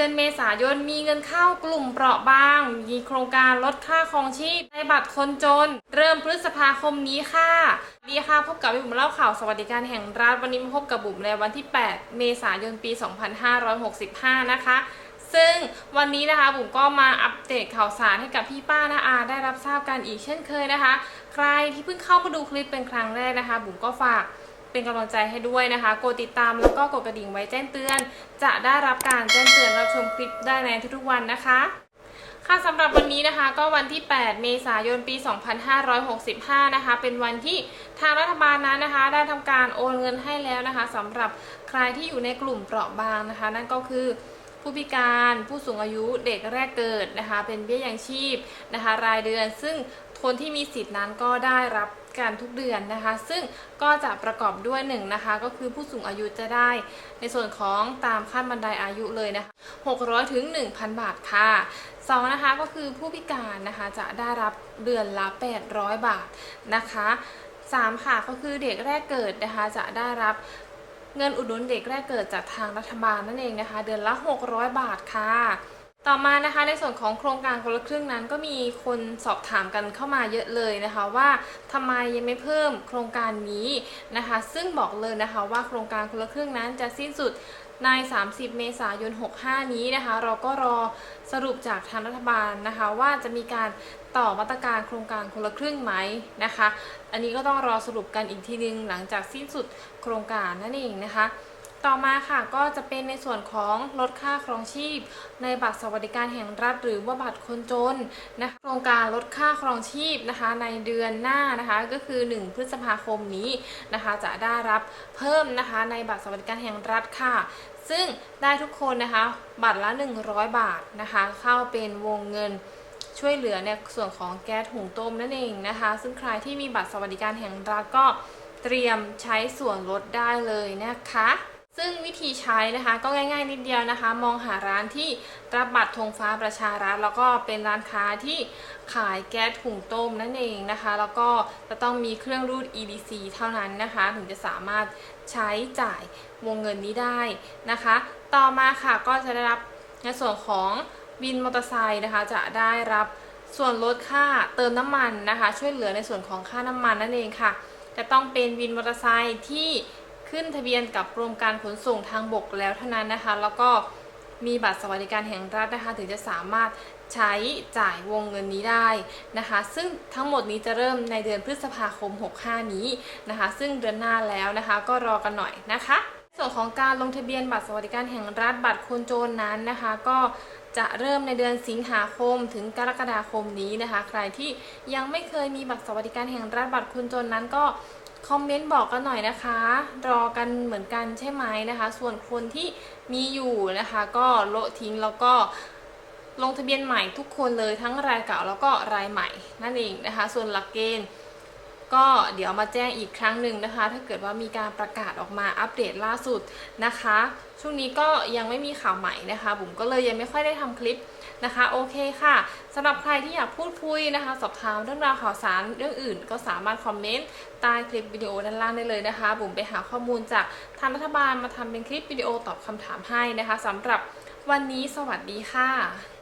ดือนเมษายนมีเงินเข้ากลุ่มเปราะบาง มีโครงการลดค่าครองชีพในบัตรคนจน เริ่มพฤษภาคมนี้ค่ะดีค่ะพบกับพี่บุ๋มเล่าข่าวสวัสดิการแห่งรัฐวันนี้มาพบกับบุ๋มในวันที่ 8 เมษายนปี 2565 นะคะซึ่งวันนี้นะคะบุ๋มก็มาอัปเดตข่าวสารให้กับพี่ป้านาอาได้รับทราบกันอีกเช่นเคยนะคะ ใครที่เพิ่งเข้ามาดูคลิปเป็นครั้งแรกนะคะบุ๋มก็ฝาก เป็นกำลังใจให้ด้วยนะคะ กดติดตามแล้วก็กดกระดิ่งไว้แจ้งเตือน จะได้รับการแจ้งเตือนรับชมคลิปได้ในทุกๆวันนะคะค่ะสำหรับวันนี้นะคะก็วันที่ 8 เมษายน ปี 2565 นะคะ เป็นวันที่ทางรัฐบาลนั้นนะคะ ได้ทำการโอนเงินให้แล้วนะคะสำหรับใครที่อยู่ในกลุ่มเปราะบางนะคะ นั่นก็คือผู้พิการผู้สูงอายุเด็กแรกเกิดนะคะ เป็นเบี้ยยังชีพนะคะ รายเดือนซึ่ง คนที่มีสิทธินั้นก็ได้รับการทุกเดือนนะคะ ซึ่งก็จะประกอบด้วยหนึ่งนะคะก็คือผู้สูงอายุจะได้ ในส่วนของตามขั้นบันไดอายุเลยนะคะ600ถึง1,000 บาทค่ะสองนะคะก็คือผู้พิการนะคะจะได้รับเดือนละ 800 บาทนะคะสามค่ะก็คือเด็กแรกเกิดนะคะจะได้รับเงินอุดหนุนเด็กแรกเกิดจากทางรัฐบาลนั่นเองนะคะ เดือนละ 600 บาทค่ะ ต่อมานะคะในส่วนของโครงการคนละครึ่งนั้น ก็มีคนสอบถามกันเข้ามาเยอะเลยนะคะว่าทำไมยังไม่เพิ่มโครงการนี้นะคะ ซึ่งบอกเลยนะคะว่าโครงการคนละครึ่งนั้นจะสิ้นสุดใน 30 เมษายน 65 นี้นะคะ เราก็รอสรุปจากทางรัฐบาลนะคะ ว่าจะมีการต่อมาตรการโครงการคนละครึ่งไหมนะคะ อันนี้ก็ต้องรอสรุปกันอีกทีนึงหลังจากสิ้นสุดโครงการนั่นเองนะคะ ต่อมาค่ะก็จะเป็นในส่วนของลดค่าครองชีพ ในบัตรสวัสดิการแห่งรัฐ หรือว่าบัตรคนจนนะคะโครงการลดค่าครองชีพนะคะในเดือนหน้านะคะก็คือ 1 พฤษภาคมนี้นะคะจะได้รับเพิ่มนะคะในบัตรสวัสดิการแห่งรัฐค่ะ ซึ่งได้ทุกคนนะคะบัตรละ 100 บาทนะคะเข้าเป็นวงเงินช่วยเหลือในส่วนของแก๊สหุงต้มนั่นเองนะคะ ซึ่งใครที่มีบัตรสวัสดิการแห่งรัฐก็เตรียมใช้ส่วนลดได้เลยนะคะ ซึ่งวิธีใช้นะคะก็ง่ายๆนิดเดียวนะคะ มองหาร้านที่รับบัตรธงฟ้าประชารัฐแล้วก็เป็นร้านค้าที่ขายแก๊สหุงต้มนั่นเองนะคะ แล้วก็จะต้องมีเครื่องรูด EDC เท่านั้นนะคะ ถึงจะสามารถใช้จ่ายวงเงินนี้ได้นะคะ ต่อมาค่ะก็จะได้รับในส่วนของวินมอเตอร์ไซค์นะคะ จะได้รับส่วนลดค่าเติมน้ำมันนะคะ ช่วยเหลือในส่วนของค่าน้ำมันนั่นเองค่ะ จะต้องเป็นวินมอเตอร์ไซค์ที่ ขึ้นทะเบียนกับกรมการขนส่งทางบกแล้วเท่านั้นนะคะ แล้วก็มีบัตรสวัสดิการแห่งรัฐนะคะ ถึงจะสามารถใช้จ่ายวงเงินนี้ได้นะคะ ซึ่งทั้งหมดนี้จะเริ่มในเดือนพฤษภาคม 65 นี้นะคะ ซึ่งเดือนหน้าแล้วนะคะ ก็รอกันหน่อยนะคะ ส่วนของการลงทะเบียนบัตรสวัสดิการแห่งรัฐบัตรคนจนนั้นนะคะ ก็จะเริ่มในเดือนสิงหาคมถึงกรกฎาคมนี้นะคะ ใครที่ยังไม่เคยมีบัตรสวัสดิการแห่งรัฐบัตรคนจนนั้นก็ คอมเมนต์บอกกันหน่อยนะคะ รอกันเหมือนกันใช่ไหมนะคะ ส่วนคนที่มีอยู่นะคะ ก็โละทิ้งแล้วก็ลงทะเบียนใหม่ทุกคนเลยทั้งรายเก่าแล้วก็รายใหม่นั่นเองนะคะ ส่วนหลักเกณฑ์ ก็เดี๋ยวมาแจ้งอีกครั้งหนึ่งนะคะ ถ้าเกิดว่ามีการประกาศออกมาอัปเดตล่าสุดนะคะ ช่วงนี้ก็ยังไม่มีข่าวใหม่นะคะบุ๋มก็เลยยังไม่ค่อยได้ทำคลิปนะคะโอเคค่ะสำหรับใครที่อยากพูดคุยนะคะ สอบถามเรื่องราวข่าวสารเรื่องอื่น ก็สามารถคอมเมนต์ใต้คลิปวิดีโอด้านล่างได้เลยนะคะ บุ๋มไปหาข้อมูลจากทางรัฐบาลมาทำเป็นคลิปวิดีโอตอบคำถามให้นะคะสำหรับวันนี้สวัสดีค่ะ